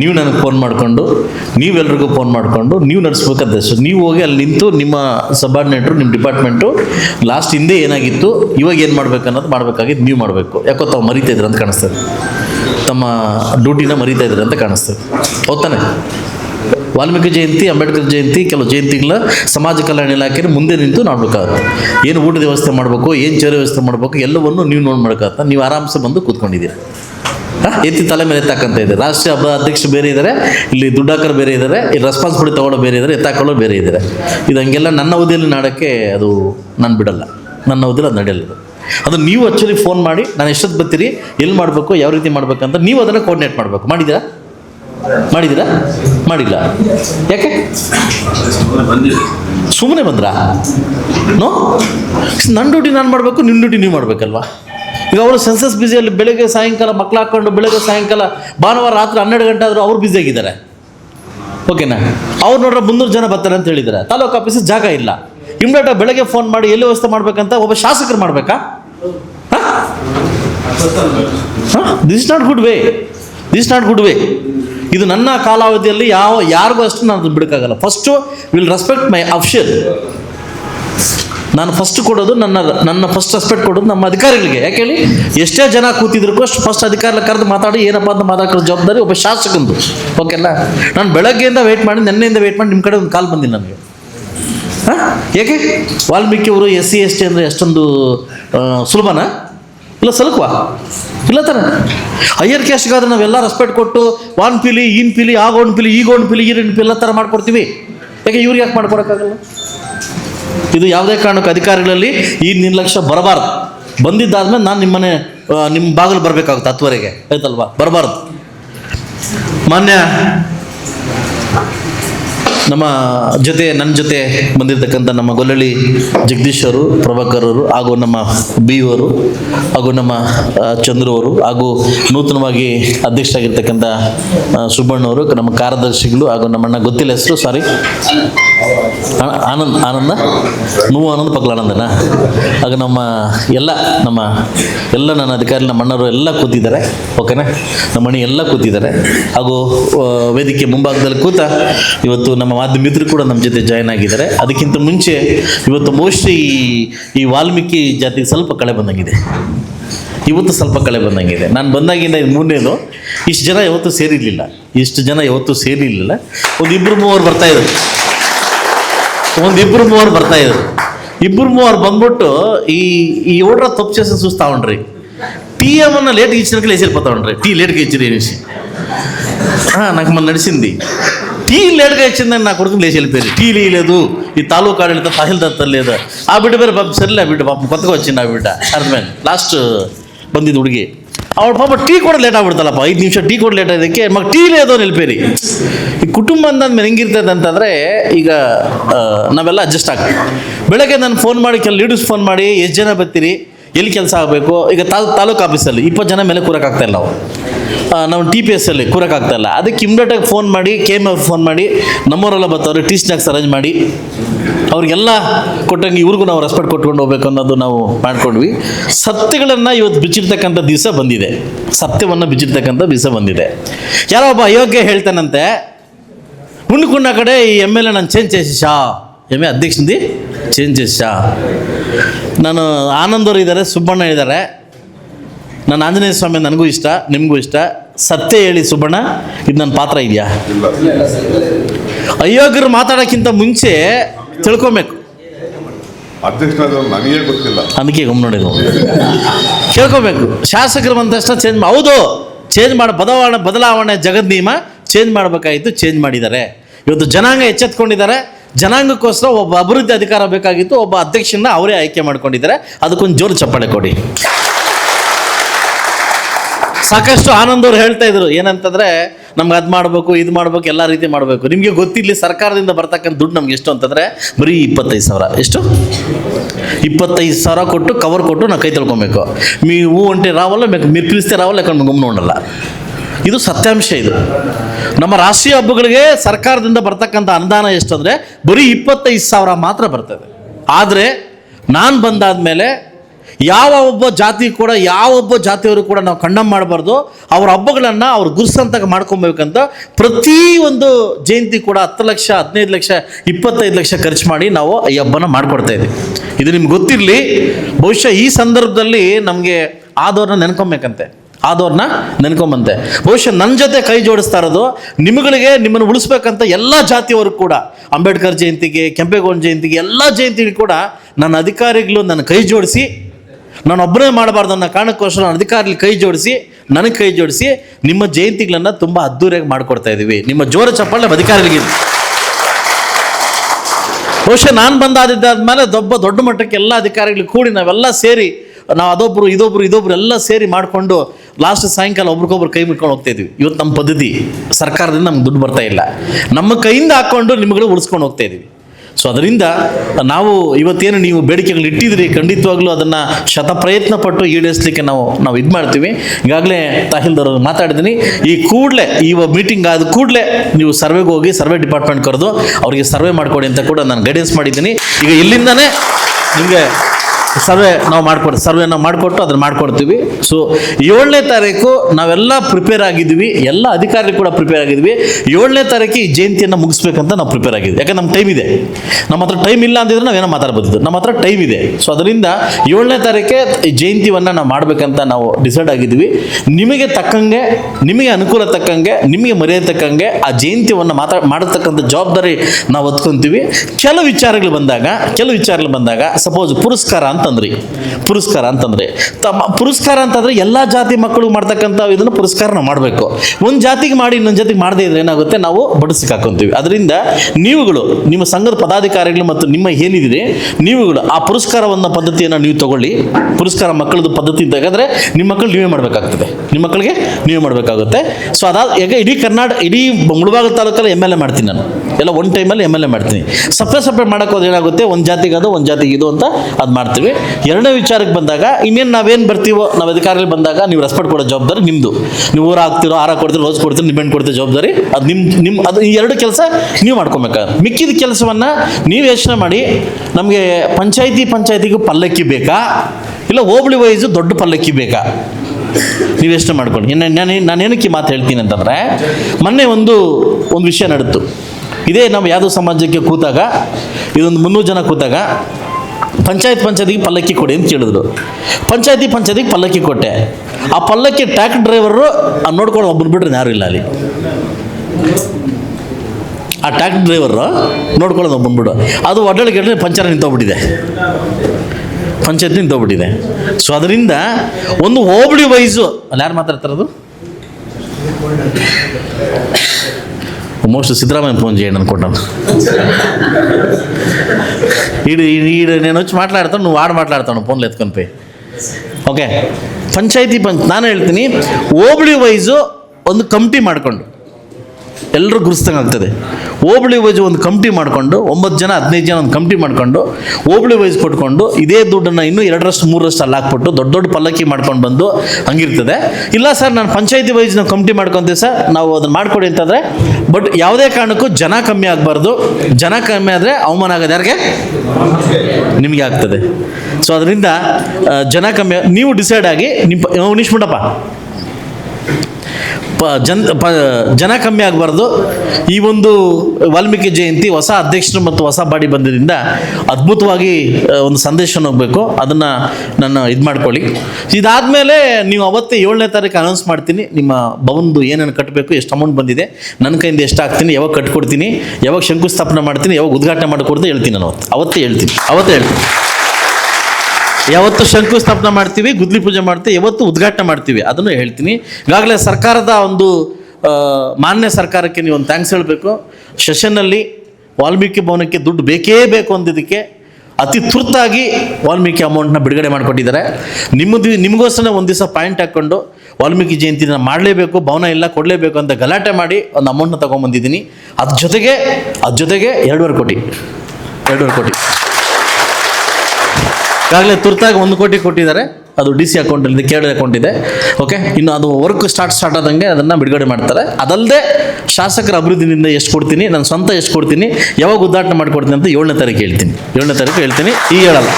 ನೀವು ನನಗೆ ಫೋನ್ ಮಾಡಿಕೊಂಡು, ನೀವೆಲ್ರಿಗೂ ಫೋನ್ ಮಾಡಿಕೊಂಡು, ನೀವು ನಡೆಸ್ಬೇಕಾದ ನೀವು ಹೋಗಿ ಅಲ್ಲಿ ನಿಂತು ನಿಮ್ಮ ಸಬಾರ್ಡಿನೇಟ್ರು ನಿಮ್ಮ ಡಿಪಾರ್ಟ್ಮೆಂಟು ಲಾಸ್ಟ್ ಹಿಂದೆ ಏನಾಗಿತ್ತು, ಇವಾಗ ಏನು ಮಾಡ್ಬೇಕು ಅನ್ನೋದು ಮಾಡಬೇಕಾಗಿದ್ದು ನೀವು ಮಾಡಬೇಕು. ಯಾಕೋ ತಾವು ಮರಿತಾ ಇದ್ರ ಅಂತ ಕಾಣಿಸ್ತದೆ. ತಮ್ಮ ಡ್ಯೂಟಿನ ಮರಿತಾ ಇದ್ದಾರೆ ಅಂತ ಕಾಣಿಸ್ತದೆ. ಹೋಗ್ತಾನೆ. ವಾಲ್ಮೀಕಿ ಜಯಂತಿ, ಅಂಬೇಡ್ಕರ್ ಜಯಂತಿ, ಕೆಲವು ಜಯಂತಿಗಳ ಸಮಾಜ ಕಲ್ಯಾಣ ಇಲಾಖೆ ಮುಂದೆ ನಿಂತು ನೋಡ್ಬೇಕಾಗುತ್ತೆ. ಏನು ಊಟದ ವ್ಯವಸ್ಥೆ ಮಾಡಬೇಕು, ಏನು ಚೇರ್ ವ್ಯವಸ್ಥೆ ಮಾಡಬೇಕು, ಎಲ್ಲವನ್ನು ನೀವು ನೋಡ್ಬೇಕಾಗತ್ತೆ ನೀವು ಆರಾಮ್ಸೆ ಬಂದು ಕೂತ್ಕೊಂಡಿದ್ದೀರಿ? ಎತ್ತಿ ತಲೆ ಮೇಲೆ ಎತ್ತಾಕಂತ ಇದೆ ರಾಷ್ಟ್ರೀಯ ಹಬ್ಬ ಅಧ್ಯಕ್ಷ ಬೇರೆ ಇದ್ದಾರೆ, ಇಲ್ಲಿ ದುಡ್ಡಾಕರ್ ಬೇರೆ ಇದ್ದಾರೆ, ಇಲ್ಲಿ ರೆಸ್ಪಾನ್ಸಿಬಿಲಿಟಿ ತಗೊಳ್ಳೋ ಬೇರೆ ಇದ್ದಾರೆ ಎತ್ತಾಕೊಳ್ಳೋ ಬೇರೆ ಇದ್ದಾರೆ. ಇದು ಹಂಗೆಲ್ಲ ನನ್ನ ಅವಧಿಯಲ್ಲಿ ನಾಡೋಕ್ಕೆ ಅದು ನಾನು ಬಿಡಲ್ಲ. ನನ್ನ ಅವಧಿಯಲ್ಲಿ ಅದು ನಡೆಯಲ್ಲ ಅದು ನೀವು ಆ್ಯಕ್ಚುಲಿ ಫೋನ್ ಮಾಡಿ, ನಾನು ಎಷ್ಟೊತ್ತು ಬರ್ತೀರಿ, ಎಲ್ಲಿ ಮಾಡಬೇಕು, ಯಾವ ರೀತಿ ಮಾಡಬೇಕಂತ ನೀವು ಅದನ್ನು ಕೋರ್ಡಿನೇಟ್ ಮಾಡಬೇಕು. ಮಾಡಿದ್ದೀರಾ? ಮಾಡಿದ್ದೀರಾ? ಮಾಡಿಲ್ಲ. ಯಾಕೆ? ಸುಮ್ಮನೆ ಬಂದ್ರಾ. ನೋ ನನ್ನ ಡ್ಯೂಟಿ ನಾನು ಮಾಡಬೇಕು ನಿಮ್ಮ ಡ್ಯೂಟಿ ನೀವು ಮಾಡಬೇಕಲ್ವಾ? ಈಗ ಅವರು ಸೆನ್ಸಸ್ ಬ್ಯುಸಿಯಲ್ಲಿ ಬೆಳಗ್ಗೆ ಸಾಯಂಕಾಲ ಮಕ್ಳು ಹಾಕ್ಕೊಂಡು ಬೆಳಗ್ಗೆ ಸಾಯಂಕಾಲ ಭಾನುವಾರ ರಾತ್ರಿ ಹನ್ನೆರಡು ಗಂಟೆ ಆದರೂ ಅವ್ರು ಬ್ಯುಸಿ ಆಗಿದ್ದಾರೆ. ಓಕೆನಾ ಅವ್ರು ನೋಡ್ರೆ ಮುನ್ನೂರು ಜನ ಬರ್ತಾರೆ ಅಂತ ಹೇಳಿದ್ದಾರೆ. ತಾಲೂಕು ಆಫೀಸಿಗೆ ಜಾಗ ಇಲ್ಲ. ಇಮ್ಡಿಯೇಟ್ ಬೆಳಗ್ಗೆ ಫೋನ್ ಮಾಡಿ ಎಲ್ಲಿ ವ್ಯವಸ್ಥೆ ಮಾಡಬೇಕಂತ ಒಬ್ಬ ಶಾಸಕರು ಮಾಡಬೇಕಾ? This not good way this not good way ಇದು ನನ್ನ ಕಾಲಾವಧಿಯಲ್ಲಿ ಯಾವ, ಯಾರಿಗೂ ಅಷ್ಟು ನಾನು ಬಿಡೋಕ್ಕಾಗಲ್ಲ. First will respect my official ನಾನು ಫಸ್ಟ್ ಕೊಡೋದು, ನನ್ನ ನನ್ನ ಫಸ್ಟ್ ರೆಸ್ಪೆಕ್ಟ್ ಕೊಡೋದು ನಮ್ಮ ಅಧಿಕಾರಿಗಳಿಗೆ. ಯಾಕೆ ಹೇಳಿ? ಎಷ್ಟೇ ಜನ ಕೂತಿದ್ರು ಅಷ್ಟು ಫಸ್ಟ್ ಅಧಿಕಾರಿಗಳ ಕರೆದು ಮಾತಾಡಿ, ಏನಪ್ಪ ಅಂತ ಮಾತಾಡೋ ಜವಾಬ್ದಾರಿ ಒಬ್ಬ ಶಾಸಕಂದು. ಓಕೆಲ್ಲ ನಾನು ಬೆಳಗ್ಗೆಯಿಂದ ವೆಯ್ಟ್ ಮಾಡಿ, ನಿನ್ನೆಯಿಂದ ವೆಯ್ಟ್ ಮಾಡಿ ನಿಮ್ಮ ಕಡೆ ಒಂದು ಕಾಲ್ ಬಂದಿ ನನಗೆ. ಹಾಂ? ಏಕೆ ವಾಲ್ಮೀಕಿ ಅವರು ಎಸ್ ಸಿ, ಎಸ್ ಟಿ ಅಂದರೆ ಎಷ್ಟೊಂದು ಸುಲಭನ? ಇಲ್ಲ ಸಲ್ಕವಾ? ಇಲ್ಲ ತಾನೆ? ಹೈಯರ್ ಕ್ಯಾಸ್ಟ್ಗಾದ್ರೆ ನಾವೆಲ್ಲ ರೆಸ್ಪೆಕ್ಟ್ ಕೊಟ್ಟು ವಾನ್ ಪಿಲಿ ಈನ್ ಪಿಲಿ ಫಿಲಿ ಪಿಲಿ ಈಗ ಒಂದು ಪಿಲಿ ಈರಿನ ಪಿಲಿ ಎಲ್ಲ ಥರ ಮಾಡ್ಕೊಡ್ತೀವಿ. ಯಾಕೆ ಇವ್ರಿಗೆ ಯಾಕೆ ಮಾಡ್ಕೊಡೋಕ್ಕಾಗಲ್ಲ? ಇದು ಯಾವುದೇ ಕಾರಣಕ್ಕೂ ಅಧಿಕಾರಿಗಳಲ್ಲಿ ಈ ನಿರ್ಲಕ್ಷ್ಯ ಬರಬಾರ್ದು. ಬಂದಿದ್ದಾದ್ಮೇಲೆ ನಾನು ನಿಮ್ಮನೆ ನಿಮ್ಮ ಬಾಗಿಲು ಬರಬೇಕಾಗುತ್ತೆ ಹತ್ತುವರೆಗೆ ಆಯ್ತಲ್ವಾ? ಬರಬಾರ್ದು. ಮಾನ್ಯ ನಮ್ಮ ಜೊತೆ ನನ್ನ ಜೊತೆ ಬಂದಿರತಕ್ಕಂಥ ನಮ್ಮ ಗೊಲ್ಲಳ್ಳಿ ಜಗದೀಶ್ ಅವರು ಪ್ರಭಾಕರ್ ಅವರು ಹಾಗೂ ನಮ್ಮ ಬಿ ಅವರು ಹಾಗೂ ನಮ್ಮ ಚಂದ್ರವರು ಹಾಗೂ ನೂತನವಾಗಿ ಅಧ್ಯಕ್ಷರಾಗಿರ್ತಕ್ಕಂಥ ಸುಬ್ಬಣ್ಣ ಅವರು, ನಮ್ಮ ಕಾರ್ಯದರ್ಶಿಗಳು ಹಾಗೂ ನಮ್ಮಣ್ಣ ಗೊತ್ತಿಲ್ಲ ಹೆಸರು ಸಾರಿ ಆನಂದ್ ಆನಂದ ನೋವು ಆನಂದ್ ಪಕ್ಲ ಆನಂದನ ಆಗ ನಮ್ಮ ಎಲ್ಲ ನಮ್ಮ ಎಲ್ಲ ನನ್ನ ಅಧಿಕಾರಿ, ನಮ್ಮ ಅಣ್ಣರು ಎಲ್ಲ ಕೂತಿದ್ದಾರೆ, ಓಕೆನಾ? ನಮ್ಮ ಮಣಿ ಎಲ್ಲ ಕೂತಿದ್ದಾರೆ ಹಾಗೂ ವೇದಿಕೆ ಮುಂಭಾಗದಲ್ಲಿ ಕೂತ ಇವತ್ತು ನಮ್ಮ ಮಾಧ್ಯಮ ಮಿತ್ರರು ಕೂಡ ನಮ್ಮ ಜೊತೆ ಜಾಯ್ನ್ ಆಗಿದ್ದಾರೆ ಅದಕ್ಕಿಂತ ಮುಂಚೆ ಇವತ್ತು ಮೋಸ್ಟ್ಲಿ ಈ ಈ ವಾಲ್ಮೀಕಿ ಜಾತಿಗೆ ಸ್ವಲ್ಪ ಕಳೆ ಬಂದಂಗಿದೆ ಇವತ್ತು ಸ್ವಲ್ಪ ಕಳೆ ಬಂದಂಗಿದೆ ನಾನು ಬಂದಾಗಿಂದ ಇದು ಮೂರನೇದು ಇಷ್ಟು ಜನ ಯಾವತ್ತೂ ಸೇರಿರಲಿಲ್ಲ ಇಷ್ಟು ಜನ ಯಾವತ್ತೂ ಸೇರಿರಲಿಲ್ಲ ಒಂದು ಇಬ್ಬರು ಮೂವರು ಬರ್ತಾಯಿದ್ರು ಒಂದು ಇಬ್ರು ಮೂವರು ಬರ್ತಾ ಇದ್ರು ಇಬ್ರು ಮೂವರು ಬಂದ್ಬಿಟ್ಟು ಈ ಈ ಓಡ್ರ ತಪ್ಪು చేసి చూస్తా ఉండ్రి టీ ఏమన్నా లేట్గా ఇచ్చినాక లేచి వెళ్ళిపోతా ఉండ్రి టీ లేట్గా ఇచ్చిరు అనేసి ఆ, నాకు మన నడిచింది టీ లేట్గా ఇచ్చిందని నా కొడుకు లేచి వెళ్ళిపోయారు టీ లేదు ఈ తాలూకా ఆడలితో తహసీల్దార్ లేదు ఆ బిడ్డ పేరు పాపం సరిలే ఆ బిడ్డ పాపం కొత్తగా వచ్చింది ఆ బిడ్డ అర్థమైంది లాస్ట్ ಬಂದಿದ್ದು ಹುಡುಗಿ ಅವಳು ಪಾಪ ಟೀ ಕೂಡ ಲೇಟ್ ಆಗ್ಬಿಡ್ತಲ್ಲಪ್ಪ ಐದು ನಿಮಿಷ ಟೀ ಕೂಡ ಲೇಟ್ ಆಗೋದಕ್ಕೆ ಮಗ ಟೀ ಲೇದೋ ನಿಲ್ಪೇರಿ ಈ ಕುಟುಂಬ ಅಂದಂದ್ಮೇಲೆ ಹೆಂಗಿರ್ತದೆ ಅಂತಂದರೆ ಈಗ ಆ, ನಾವೆಲ್ಲ ಅಡ್ಜಸ್ಟ್ ಆಗ್ತೀವಿ ಬೆಳಗ್ಗೆ ನಾನು ಫೋನ್ ಮಾಡಿ ಕೆಲ ಲೀಡರ್ಸ್ ಫೋನ್ ಮಾಡಿ ಎಷ್ಟು ಜನ ಬರ್ತೀರಿ ಎಲ್ಲಿ ಕೆಲಸ ಆಗಬೇಕು ಈಗ ತಾಲ್ ತಾಲೂಕು ಆಫೀಸಲ್ಲಿ ಇಪ್ಪತ್ತು ಜನ ಮೇಲೆ ಕೂರಕ್ಕಾಗ್ತಾ ಇಲ್ಲ ನಾವು ಆ, ನಾವು ಟಿ ಪಿ ಎಸ್ ಅಲ್ಲಿ ಕೂರಕ್ಕಾಗ್ತಾಯಿಲ್ಲ ಅದಕ್ಕೆ ಇಮ್ಡೇಟಾಗಿ ಫೋನ್ ಮಾಡಿ ಕೆ ಎಂ ಎಫ್ ಫೋನ್ ಮಾಡಿ, ನಮ್ಮವರೆಲ್ಲ ಬರ್ತಾವ್ರೆ ಟಿ ಸ್ನ್ಯಾಕ್ಸ್ ಅರೇಂಜ್ ಮಾಡಿ. ಅವ್ರಿಗೆಲ್ಲ ಕೊಟ್ಟಂಗೆ ಇವ್ರಿಗೂ ನಾವು ರೆಸ್ಪೆಕ್ಟ್ ಕೊಟ್ಕೊಂಡು ಹೋಗ್ಬೇಕು ಅನ್ನೋದು ನಾವು ಮಾಡ್ಕೊಂಡ್ವಿ. ಸತ್ಯಗಳನ್ನು ಇವತ್ತು ಬಿಚ್ಚಿರ್ತಕ್ಕಂಥ ದಿವಸ ಬಂದಿದೆ. ಸತ್ಯವನ್ನು ಬಿಚ್ಚಿರ್ತಕ್ಕಂಥ ದಿವಸ ಬಂದಿದೆ. ಯಾರೋ ಒಬ್ಬ ಅಯೋಗ್ಯ ಹೇಳ್ತಾನಂತೆ ಹುಣ್ಣುಕುಂಡ ಕಡೆ ಈ ಎಂ ಎಲ್ ಎ ನಾನು ಚೇಂಜ್ ಚೇಸಿ ಶಾ. ಎಂ ಎ ಅಧ್ಯಕ್ಷಂದಿ ಚೇಂಜ್ ಚೇಸಿ ಶಾ. ನಾನು ಆನಂದವ್ರು ಇದ್ದಾರೆ, ಸುಬ್ಬಣ್ಣ ಇದ್ದಾರೆ. ನಾನು ಆಂಜನೇಯ ಸ್ವಾಮಿ ನನಗೂ ಇಷ್ಟ ನಿಮಗೂ ಇಷ್ಟ. ಸತ್ಯ ಹೇಳಿ ಸುಬ್ಬಣ್ಣ ಇದು ನನ್ನ ಪಾತ್ರ ಇದೆಯಾ? ಅಯೋಗ್ಯರು ಮಾತಾಡೋಕ್ಕಿಂತ ಮುಂಚೆ ತಿಳ್ಕೊಬೇಕು. ನನಗೆ ಗೊತ್ತಿಲ್ಲ. ಅದಕ್ಕೆ ನೋಡಿ ಕೇಳ್ಕೊಬೇಕು. ಶಾಸಕರು ಬಂದ ತಕ್ಷಣ ಚೇಂಜ್ ಹೌದು ಚೇಂಜ್ ಮಾಡಿ ಬದಲಾವಣೆ ಬದಲಾವಣೆ ಜಗದ್ನಿಯಮ ಚೇಂಜ್ ಮಾಡಬೇಕಾಗಿತ್ತು ಚೇಂಜ್ ಮಾಡಿದ್ದಾರೆ. ಇವತ್ತು ಜನಾಂಗ ಎಚ್ಚೆತ್ಕೊಂಡಿದ್ದಾರೆ. ಜನಾಂಗಕ್ಕೋಸ್ಕರ ಒಬ್ಬ ಅಭಿವೃದ್ಧಿ ಅಧಿಕಾರ ಬೇಕಾಗಿತ್ತು ಒಬ್ಬ ಅಧ್ಯಕ್ಷನ ಅವರೇ ಆಯ್ಕೆ ಮಾಡ್ಕೊಂಡಿದ್ದಾರೆ. ಅದಕ್ಕೊಂದು ಜೋರು ಚಪ್ಪಾಳೆ ಕೊಡಿ. ಸಾಕಷ್ಟು ಆನಂದವ್ರು ಹೇಳ್ತಾ ಇದ್ರು. ಏನಂತಂದ್ರೆ ನಮ್ಗೆ ಅದು ಮಾಡಬೇಕು, ಇದು ಮಾಡಬೇಕು, ಎಲ್ಲ ರೀತಿ ಮಾಡಬೇಕು. ನಿಮಗೆ ಗೊತ್ತಿರಲಿ ಸರ್ಕಾರದಿಂದ ಬರ್ತಕ್ಕಂಥ ದುಡ್ಡು ನಮ್ಗೆ ಎಷ್ಟು ಅಂತಂದ್ರೆ ಬರೀ ಇಪ್ಪತ್ತೈದು ಸಾವಿರ. ಎಷ್ಟು? ಇಪ್ಪತ್ತೈದು ಸಾವಿರ ಕೊಟ್ಟು ಕವರ್ ಕೊಟ್ಟು ನಾವು ಕೈ ತೊಳ್ಕೊಬೇಕು. ಮೀ ಹೂ ಒಂಟಿ ರಾವಲ್ಲ ಮಿರ್ ರಾವಲ್ಲ, ಯಾಕಂದ್ರೆ ಗುಮ್ ನೋಡಲ್ಲ ಇದು ಸತ್ಯಾಂಶ ಇದು. ನಮ್ಮ ರಾಷ್ಟ್ರೀಯ ಹಬ್ಬಗಳಿಗೆ ಸರ್ಕಾರದಿಂದ ಬರ್ತಕ್ಕಂಥ ಅನುದಾನ ಎಷ್ಟು ಅಂದರೆ ಬರೀ ಇಪ್ಪತ್ತೈದು ಸಾವಿರ ಮಾತ್ರ ಬರ್ತದೆ. ಆದರೆ ನಾನು ಬಂದಾದ ಮೇಲೆ ಯಾವ ಒಬ್ಬ ಜಾತಿ ಕೂಡ, ಯಾವ ಒಬ್ಬ ಜಾತಿಯವರು ಕೂಡ ನಾವು ಕಂಡಮ್ ಮಾಡಬಾರ್ದು. ಅವ್ರ ಹಬ್ಬಗಳನ್ನು ಅವ್ರ ಗುರುಸಂತ ಮಾಡ್ಕೊಬೇಕಂತ ಪ್ರತಿ ಒಂದು ಜಯಂತಿ ಕೂಡ ಹತ್ತು ಲಕ್ಷ, ಹದಿನೈದು ಲಕ್ಷ, ಇಪ್ಪತ್ತೈದು ಲಕ್ಷ ಖರ್ಚು ಮಾಡಿ ನಾವು ಈ ಹಬ್ಬನ ಮಾಡ್ಕೊಡ್ತಾ ಇದ್ದೀವಿ. ಇದು ನಿಮ್ಗೆ ಗೊತ್ತಿರಲಿ, ಬಹುಶಃ ಈ ಸಂದರ್ಭದಲ್ಲಿ ನಮಗೆ ಆದವ್ರನ್ನ ನೆನ್ಕೊಬೇಕಂತೆ. ಆದವ್ರನ್ನ ನೆನ್ಕೊಂಬಂತೆ. ಬಹುಶಃ ನನ್ನ ಜೊತೆ ಕೈ ಜೋಡಿಸ್ತಾ ಇರೋದು, ನಿಮಗಳಿಗೆ ನಿಮ್ಮನ್ನು ಉಳಿಸ್ಬೇಕಂತ ಎಲ್ಲ ಜಾತಿಯವರು ಕೂಡ, ಅಂಬೇಡ್ಕರ್ ಜಯಂತಿಗೆ, ಕೆಂಪೇಗೌಡ ಜಯಂತಿಗೆ, ಎಲ್ಲ ಜಯಂತಿಗೆ ಕೂಡ ನನ್ನ ಅಧಿಕಾರಿಗಳು ನನ್ನ ಕೈ ಜೋಡಿಸಿ ನಾನು ಒಬ್ಬನೇ ಮಾಡಬಾರ್ದು ಅನ್ನೋ ಕಾರಣಕ್ಕೋಸ್ಕರ ನಾನು ಅಧಿಕಾರಿ ಕೈ ಜೋಡಿಸಿ, ನನಗೆ ಕೈ ಜೋಡಿಸಿ ನಿಮ್ಮ ಜಯಂತಿಗಳನ್ನು ತುಂಬ ಅದ್ದೂರಿಯಾಗಿ ಮಾಡಿಕೊಡ್ತಾ ಇದ್ದೀವಿ. ನಿಮ್ಮ ಜೋರ ಚಪ್ಪಾಳೆ ಅಧಿಕಾರಿಗಳಿಗೆ ಬಹುಶಃ ನಾನು ಬಂದಾದಿದ್ದಾದ್ಮೇಲೆ ದೊಬ್ಬ ದೊಡ್ಡ ಮಟ್ಟಕ್ಕೆ ಎಲ್ಲ ಅಧಿಕಾರಿಗಳು ಕೂಡಿ ನಾವೆಲ್ಲ ಸೇರಿ, ನಾವು ಅದೊಬ್ಬರು ಇದೊಬ್ಬರು ಇದೊಬ್ಬರು ಎಲ್ಲ ಸೇರಿ ಮಾಡಿಕೊಂಡು ಲಾಸ್ಟ್ ಸಾಯಂಕಾಲ ಒಬ್ರಿಗೊಬ್ರು ಕೈ ಮುಟ್ಕೊಂಡು ಹೋಗ್ತಾ ಇದ್ವಿ ಇವತ್ತು ನಮ್ಮ ಪದ್ಧತಿ, ಸರ್ಕಾರದಿಂದ ನಮ್ಗೆ ದುಡ್ಡು ಬರ್ತಾ ಇಲ್ಲ. ನಮ್ಮ ಕೈಯಿಂದ ಹಾಕ್ಕೊಂಡು ನಿಮ್ಗಳು ಉಳಿಸ್ಕೊಂಡು ಹೋಗ್ತಾ ಇದೀವಿ ಸೊ ಅದರಿಂದ ನಾವು ಇವತ್ತೇನು ನೀವು ಬೇಡಿಕೆಗಳು ಇಟ್ಟಿದ್ರಿ ಖಂಡಿತವಾಗ್ಲೂ ಅದನ್ನು ಶತ ಪ್ರಯತ್ನ ಪಟ್ಟು ಈಡೇರಿಸಲಿಕ್ಕೆ ನಾವು ನಾವು ಇದು ಮಾಡ್ತೀವಿ. ಈಗಾಗಲೇ ತಹಸೀಲ್ದಾರ್ ಅವ್ರು ಮಾತಾಡಿದ್ದೀನಿ. ಈ ಕೂಡಲೇ ಈ ಮೀಟಿಂಗ್ ಆದ ಕೂಡಲೇ ನೀವು ಸರ್ವೆಗೆ ಹೋಗಿ, ಸರ್ವೆ ಡಿಪಾರ್ಟ್ಮೆಂಟ್ ಕರೆದು ಅವರಿಗೆ ಸರ್ವೆ ಮಾಡಿಕೊಡಿ ಅಂತ ಕೂಡ ನಾನು ಗೈಡೆನ್ಸ್ ಮಾಡಿದ್ದೀನಿ. ಈಗ ಇಲ್ಲಿಂದನೇ ನಿಮಗೆ ಸರ್ವೆ ನಾವು ಮಾಡಿಕೊಡ್ತೀವಿ ಸರ್ವೆ ನಾವು ಮಾಡಿಕೊಟ್ಟು ಅದನ್ನು ಮಾಡಿಕೊಡ್ತೀವಿ. ಸೊ ಏಳನೇ ತಾರೀಕು ನಾವೆಲ್ಲ ಪ್ರಿಪೇರ್ ಆಗಿದ್ವಿ, ಎಲ್ಲ ಅಧಿಕಾರಿಗಳು ಕೂಡ ಪ್ರಿಪೇರ್ ಆಗಿದ್ವಿ. ಏಳನೇ ತಾರೀಕು ಈ ಜಯಂತಿಯನ್ನು ಮುಗಿಸ್ಬೇಕಂತ ನಾವು ಪ್ರಿಪೇರ್ ಆಗಿದ್ವಿ. ಯಾಕಂದ್ರೆ ನಮ್ಮ ಟೈಮ್ ಇದೆ. ನಮ್ಮ ಹತ್ರ ಟೈಮ್ ಇಲ್ಲ ಅಂದಿದ್ರೆ ನಾವೇನೋ ಮಾತಾಡ್ಬೋದು ನಮ್ಮ ಹತ್ರ ಟೈಮ್ ಇದೆ. ಸೊ ಅದರಿಂದ ಏಳನೇ ತಾರೀಕೆ ಈ ಜಯಂತಿವನ್ನು ನಾವು ಮಾಡಬೇಕಂತ ನಾವು ಡಿಸೈಡ್ ಆಗಿದ್ವಿ. ನಿಮಗೆ ತಕ್ಕಂಗೆ, ನಿಮಗೆ ಅನುಕೂಲ ತಕ್ಕಂಗೆ, ನಿಮಗೆ ಮರ್ಯಾದೆ ತಕ್ಕಂಗೆ ಆ ಜಯಂತಿಯನ್ನು ಮಾತಾ ಮಾಡತಕ್ಕಂಥ ಜವಾಬ್ದಾರಿ ನಾವು ಹೊತ್ಕೊಂತೀವಿ. ಕೆಲವು ವಿಚಾರಗಳು ಬಂದಾಗ, ಕೆಲವು ವಿಚಾರಗಳು ಬಂದಾಗ ಸಪೋಸ್ ಪುರಸ್ಕಾರ ಅಂತ ಅಂತಂದ್ರಿ. ಪುರಸ್ಕಾರ ಅಂತಂದ್ರೆ. ತಮ್ಮ ಪುರಸ್ಕಾರ ಅಂತಂದ್ರೆ ಎಲ್ಲ ಜಾತಿ ಮಕ್ಕಳು ಮಾಡ್ತಕ್ಕಂಥ ಇದನ್ನು ಪುರಸ್ಕಾರ ನಾವು ಮಾಡಬೇಕು. ಒಂದು ಜಾತಿಗೆ ಮಾಡಿ ಇನ್ನೊಂದು ಜಾತಿಗೆ ಮಾಡದೇ ಇದ್ರೆ ಏನಾಗುತ್ತೆ? ನಾವು ಬಡಿಸಿ ಹಾಕೊಂತೀವಿ. ಅದರಿಂದ ನೀವುಗಳು, ನಿಮ್ಮ ಸಂಘದ ಪದಾಧಿಕಾರಿಗಳು ಮತ್ತು ನಿಮ್ಮ ಏನಿದೆ ನೀವುಗಳು ಆ ಪುರಸ್ಕಾರವನ್ನ ಪದ್ಧತಿಯನ್ನು ನೀವು ತಗೊಳ್ಳಿ. ಪುರಸ್ಕಾರ ಮಕ್ಕಳದ್ದು ಪದ್ಧತಿ ಇದ್ದಾಗಾದ್ರೆ ನಿಮ್ಮ ಮಕ್ಕಳು ನೀವೇ ಮಾಡಬೇಕಾಗ್ತದೆ. ನಿಮ್ಮ ಮಕ್ಕಳಿಗೆ ನೀವೇ ಮಾಡಬೇಕಾಗುತ್ತೆ. ಸೊ ಅದಾದ ಈಗ ಇಡೀ ಕರ್ನಾಟಕ ಇಡೀ ಮುಳಬಾಗಲ ತಾಲೂಕಲ್ಲಿ ಎಂ ಎಲ್ ಎ ಮಾಡ್ತೀನಿ ನಾನು. ಎಲ್ಲ ಒನ್ ಟೈಮಲ್ಲಿ ಎಂ ಎಲ್ ಎ ಮಾಡ್ತೀನಿ. ಸಪ್ರೇಟ್ ಸಪ್ರೇಟ್ ಮಾಡೋಕೆ ಹೋದ್ರೆ ಏನಾಗುತ್ತೆ? ಒಂದು ಜಾತಿಗೆ ಅದು, ಒಂದು ಜಾತಿಗೆ ಇದು ಅಂತ ಅದು ಮಾಡ್ತೀವಿ. ಎರಡನೇ ವಿಚಾರಕ್ಕೆ ಬಂದಾಗ ಇನ್ನೇನು ನಾವೇನು ಬರ್ತೀವೋ, ನಾವು ಅಧಿಕಾರಿಗಳು ಬಂದಾಗ ನೀವು ರೆಸ್ಪೆಕ್ಟ್ ಕೊಡೋ ಜವಾಬ್ದಾರಿ ನಿಮ್ಮದು ನೀವು ಊರ ಹಾಕ್ತಿರೋ ಆರ ಕೊಡ್ತೀರೋ ರೋಸ್ ಕೊಡ್ತೀರೋ ನಿಂಬೆಹಣ್ಣು ಕೊಡ್ತೀರೋ ಜವಾಬ್ದಾರಿ ಅದು ನಿಮ್ಮ ನಿಮ್ಮ ಅದು ಈ ಎರಡು ಕೆಲಸ ನೀವು ಮಾಡ್ಕೊಬೇಕು. ಮಿಕ್ಕಿದ ಕೆಲಸವನ್ನು ನೀವು ಯೋಚನೆ ಮಾಡಿ, ನಮಗೆ ಪಂಚಾಯತಿ ಪಂಚಾಯತಿಗೂ ಪಲ್ಲಕ್ಕಿ ಬೇಕಾ? ಇಲ್ಲ ಹೋಬಳಿ ವೈಸು ದೊಡ್ಡ ಪಲ್ಲಕ್ಕಿ ಬೇಕಾ? ನೀವು ಯೋಚನೆ ಮಾಡ್ಕೊಂಡು ನಾನು ನಾನು ಏನಕ್ಕೆ ಮಾತು ಹೇಳ್ತೀನಿ ಅಂತಂದರೆ, ಮೊನ್ನೆ ಒಂದು ಒಂದು ವಿಷಯ ನಡೆದು ಇದೇ ನಾವು ಯಾದವ್ ಸಮಾಜಕ್ಕೆ ಕೂತಾಗ, ಇದೊಂದು ಮುನ್ನೂರು ಜನ ಕೂತಾಗ, ಪಂಚಾಯತ್ ಪಂಚಾಯತಿಗೆ ಪಲ್ಲಕ್ಕಿ ಕೊಡಿ ಅಂತ ಕೇಳಿದ್ರು. ಪಂಚಾಯತಿ ಪಂಚಾಯತಿಗೆ ಪಲ್ಲಕ್ಕಿ ಕೊಟ್ಟೆ. ಆ ಪಲ್ಲಕ್ಕಿ ಟ್ಯಾಕ್ ಡ್ರೈವರು ನೋಡ್ಕೊಂಡು ಒಬ್ಬರು ಬಿಟ್ರೆ ಯಾರು ಇಲ್ಲ ಅಲ್ಲಿ. ಆ ಟ್ಯಾಕ್ ಡ್ರೈವರು ನೋಡ್ಕೊಳ್ಳೋದು ಒಬ್ಬನು ಬಿಡು. ಅದು ಕೇಳಿದ್ರೆ ಪಂಚರ ನಿಂತೋಗ್ಬಿಟ್ಟಿದೆ. ಪಂಚಾಯತ್ ನಿಂತೋಗ್ಬಿಟ್ಟಿದೆ. ಸೊ ಅದರಿಂದ ಒಂದು ಹೋಬಳಿ ವೈಸು ಅಲ್ಲಿ ಯಾರು ಮಾತಾಡ್ತಾರದು? ಮೋಸ್ಟ್ ಸಿದ್ದರಾಮಯ್ಯ ಫೋನ್ చేయండి అనుకుంటాను ఈడు ఈడు నేను వచ్చి మాట్లాడతాను నువ్వు ఆడ మాట్లాడతాను ఫోన్లు ఎత్తుకొని పోయి ಓಕೆ ಪಂಚಾಯತಿ ಪಂಚ್ ನಾನು ಹೇಳ್ತೀನಿ ಹೋಬಳಿ ವೈಸು ಒಂದು ಕಮಿಟಿ ಮಾಡ್ಕೊಂಡು ಎಲ್ಲರೂ ಗುರುಸ್ತಂಗೆ ಆಗ್ತದೆ. ಹೋಬಳಿ ವೈಸ್ ಒಂದು ಕಮಿಟಿ ಮಾಡಿಕೊಂಡು, ಒಂಬತ್ತು ಜನ, ಹದಿನೈದು ಜನ ಒಂದು ಕಮಿಟಿ ಮಾಡಿಕೊಂಡು, ಹೋಬಳಿ ವೈಸ್ ಕೊಟ್ಕೊಂಡು, ಇದೇ ದುಡ್ಡನ್ನು ಇನ್ನೂ ಎರಡರಷ್ಟು, ಮೂರರಷ್ಟು ಅಲ್ಲಿ ಹಾಕ್ಬಿಟ್ಟು ದೊಡ್ಡ ದೊಡ್ಡ ಪಲ್ಲಕ್ಕಿ ಮಾಡ್ಕೊಂಡು ಬಂದು ಹಂಗಿರ್ತದೆ. ಇಲ್ಲ ಸರ್, ನಾನು ಪಂಚಾಯತಿ ವೈಸ್ ನಾವು ಕಮಿಟಿ ಮಾಡ್ಕೊತೀವಿ ಸರ್, ನಾವು ಅದನ್ನು ಮಾಡಿಕೊಡಿ ಅಂತಂದರೆ, ಬಟ್ ಯಾವುದೇ ಕಾರಣಕ್ಕೂ ಜನ ಕಮ್ಮಿ ಆಗಬಾರ್ದು. ಜನ ಕಮ್ಮಿ ಆದರೆ ಅವಮಾನ ಆಗೋದು ಯಾರಿಗೆ? ನಿಮಗೆ ಆಗ್ತದೆ. ಸೊ ಅದರಿಂದ ಜನ ಕಮ್ಮಿ, ನೀವು ಡಿಸೈಡ್ ಆಗಿ, ನಿಮ್ಮ ಉಣಿಸ್ಬಿಟ್ಟಪ್ಪ ಪ, ಜನ ಪ, ಜನ ಕಮ್ಮಿ ಆಗಬಾರ್ದು. ಈ ಒಂದು ವಾಲ್ಮೀಕಿ ಜಯಂತಿ ಹೊಸ ಅಧ್ಯಕ್ಷರು ಮತ್ತು ಹೊಸ ಬಾಡಿ ಬಂದಿದ್ದರಿಂದ ಅದ್ಭುತವಾಗಿ ಒಂದು ಸಂದೇಶವನ್ನು ಹೋಗಬೇಕು. ಅದನ್ನು ನಾನು ಇದು ಮಾಡ್ಕೊಳ್ಳಿ. ಇದಾದಮೇಲೆ ನೀವು ಅವತ್ತೇ ಏಳನೇ ತಾರೀಕು ಅನೌನ್ಸ್ ಮಾಡ್ತೀನಿ. ನಿಮ್ಮ ಭವನದು ಏನೇನು ಕಟ್ಟಬೇಕು ಎಷ್ಟು ಅಮೌಂಟ್ ಬಂದಿದೆ, ನನ್ನ ಕೈಯಿಂದ ಎಷ್ಟು ಹಾಕ್ತೀನಿ, ಯಾವಾಗ ಕಟ್ಕೊಡ್ತೀನಿ, ಯಾವಾಗ ಶಂಕುಸ್ಥಾಪನೆ ಮಾಡ್ತೀನಿ, ಯಾವಾಗ ಉದ್ಘಾಟನೆ ಮಾಡಿಕೊಡ್ದು ಹೇಳ್ತೀನಿ ನಾನು ಅವತ್ತು. ಅವತ್ತೇ ಹೇಳ್ತೀನಿ. ಅವತ್ತೇ ಹೇಳ್ತೀನಿ. ಯಾವತ್ತು ಶಂಕುಸ್ಥಾಪನೆ ಮಾಡ್ತೀವಿ, ಗುದ್ಲಿ ಪೂಜೆ ಮಾಡ್ತೀವಿ, ಯಾವತ್ತು ಉದ್ಘಾಟನೆ ಮಾಡ್ತೀವಿ, ಅದನ್ನು ಹೇಳ್ತೀನಿ. ಈಗಾಗಲೇ ಸರ್ಕಾರದ ಒಂದು ಮಾನ್ಯ ಸರ್ಕಾರಕ್ಕೆ ನೀವು ಒಂದು ಥ್ಯಾಂಕ್ಸ್ ಹೇಳಬೇಕು. ಸೆಷನ್ನಲ್ಲಿ ವಾಲ್ಮೀಕಿ ಭವನಕ್ಕೆ ದುಡ್ಡು ಬೇಕೇ ಬೇಕು ಅಂದಿದ್ದಕ್ಕೆ ಅತಿ ತುರ್ತಾಗಿ ವಾಲ್ಮೀಕಿ ಅಮೌಂಟ್ನ ಬಿಡುಗಡೆ ಮಾಡಿಕೊಟ್ಟಿದ್ದಾರೆ. ನಿಮ್ಮದು ನಿಮಗೋಸ್ಕರ ಒಂದು ದಿವಸ ಪಾಯಿಂಟ್ ಹಾಕ್ಕೊಂಡು ವಾಲ್ಮೀಕಿ ಜಯಂತಿನ ಮಾಡಲೇಬೇಕು, ಭವನ ಇಲ್ಲ ಕೊಡಲೇಬೇಕು ಅಂತ ಗಲಾಟೆ ಮಾಡಿ ಒಂದು ಅಮೌಂಟ್ನ ತೊಗೊಂಬಂದಿದ್ದೀನಿ. ಅದ್ರ ಜೊತೆಗೆ ಅದ್ರ ಜೊತೆಗೆ ಎರಡೂವರೆ ಕೋಟಿ ಎರಡೂವರೆ ಕೋಟಿ. ಈಗಾಗಲೇ ತುರ್ತಾಗಿ ಒಂದು ಕೋಟಿ ಕೊಟ್ಟಿದ್ದಾರೆ. ಅದು ಡಿ ಸಿ ಅಕೌಂಟಲ್ಲಿ ಕೇರಳ ಅಕೌಂಟ್ ಇದೆ. ಓಕೆ ಇನ್ನು ಅದು ವರ್ಕ್ ಸ್ಟಾರ್ಟ್ ಸ್ಟಾರ್ಟ್ ಆದಂಗೆ ಅದನ್ನು ಬಿಡುಗಡೆ ಮಾಡ್ತಾರೆ. ಅದಲ್ಲದೆ ಶಾಸಕರ ಅಭಿವೃದ್ಧಿನಿಂದ ಎಷ್ಟು ಕೊಡ್ತೀನಿ ನಾನು ಸ್ವಂತ ಎಷ್ಟು ಕೊಡ್ತೀನಿ, ಯಾವಾಗ ಉದ್ಘಾಟನೆ ಮಾಡಿಕೊಡ್ತೀನಿ ಅಂತ ಏಳನೇ ತಾರೀಕು ಹೇಳ್ತೀನಿ. ಏಳನೇ ತಾರೀಕು ಹೇಳ್ತೀನಿ. ಈಗ ಹೇಳಲ್ಲ.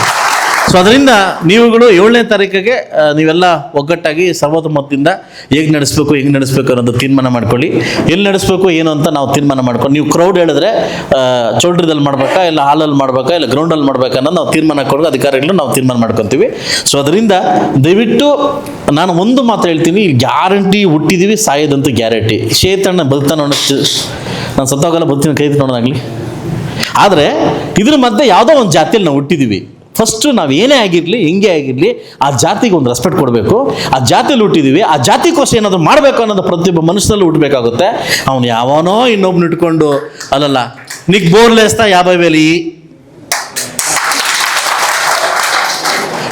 ಸೊ ಅದರಿಂದ ನೀವುಗಳು ಏಳನೇ ತಾರೀಕಿಗೆ ನೀವೆಲ್ಲ ಒಗ್ಗಟ್ಟಾಗಿ ಸರ್ವತೋಮತದಿಂದ ಹೇಗೆ ನಡೆಸಬೇಕು, ಹೆಂಗೆ ನಡೆಸಬೇಕು ಅನ್ನೋದು ತೀರ್ಮಾನ ಮಾಡ್ಕೊಳ್ಳಿ. ಎಲ್ಲಿ ನಡೆಸಬೇಕು, ಏನು ಅಂತ ನಾವು ತೀರ್ಮಾನ ಮಾಡ್ಕೊಂಡು ನೀವು ಕ್ರೌಡ್ ಹೇಳಿದ್ರೆ ಚೌಲ್ಟ್ರಿದಲ್ಲಿ ಮಾಡ್ಬೇಕಾ, ಇಲ್ಲ ಹಾಲಲ್ಲಿ ಮಾಡ್ಬೇಕಾ, ಇಲ್ಲ ಗ್ರೌಂಡಲ್ಲಿ ಮಾಡ್ಬೇಕಾ ಅನ್ನೋದು ನಾವು ತೀರ್ಮಾನ ಕೊಡೋದು ಅಧಿಕಾರಿಗಳು ನಾವು ತೀರ್ಮಾನ ಮಾಡ್ಕೊತೀವಿ. ಸೊ ಅದರಿಂದ ದಯವಿಟ್ಟು ನಾನು ಒಂದು ಮಾತು ಹೇಳ್ತೀನಿ, ಗ್ಯಾರಂಟಿ ಹುಟ್ಟಿದೀವಿ, ಸಾಯೋದಂತೂ ಗ್ಯಾರಂಟಿ. ಶೇತಣ್ಣ ಬದುಕ್ತಾನೆ ಅನ್ನೋಷ್ಟು ನಾನು ಸತ್ತೋಗಲ್ಲ ಬದುಕಿನ ಕೈ ನೋಡೋದಾಗಲಿ. ಆದರೆ, ಇದ್ರ ಮಧ್ಯೆ ಯಾವುದೋ ಒಂದು ಜಾತಿಯಲ್ಲಿ ನಾವು ಹುಟ್ಟಿದ್ದೀವಿ ಫಸ್ಟ್ ನಾವು ಏನೇ ಆಗಿರಲಿ, ಹೆಂಗೆ ಆಗಿರಲಿ, ಆ ಜಾತಿಗೆ ಒಂದು ರೆಸ್ಪೆಕ್ಟ್ ಕೊಡಬೇಕು. ಆ ಜಾತಿಲಿ ಹುಟ್ಟಿದ್ದೀವಿ ಆ ಜಾತಿಗೋಸ್ಕರ ಏನಾದರೂ ಮಾಡಬೇಕು ಅನ್ನೋದು ಪ್ರತಿಯೊಬ್ಬ ಮನುಷ್ಯನಲ್ಲಿ ಹುಟ್ಟಬೇಕಾಗುತ್ತೆ ಅವನು ಯಾವನೋ ಇನ್ನೊಬ್ನ ಇಟ್ಕೊಂಡು, ಅಲ್ಲಲ್ಲ ನಿಕ್ ಬೋರ್ಲೇಸ್ತಾ ಯಾವ ವೇಲಿ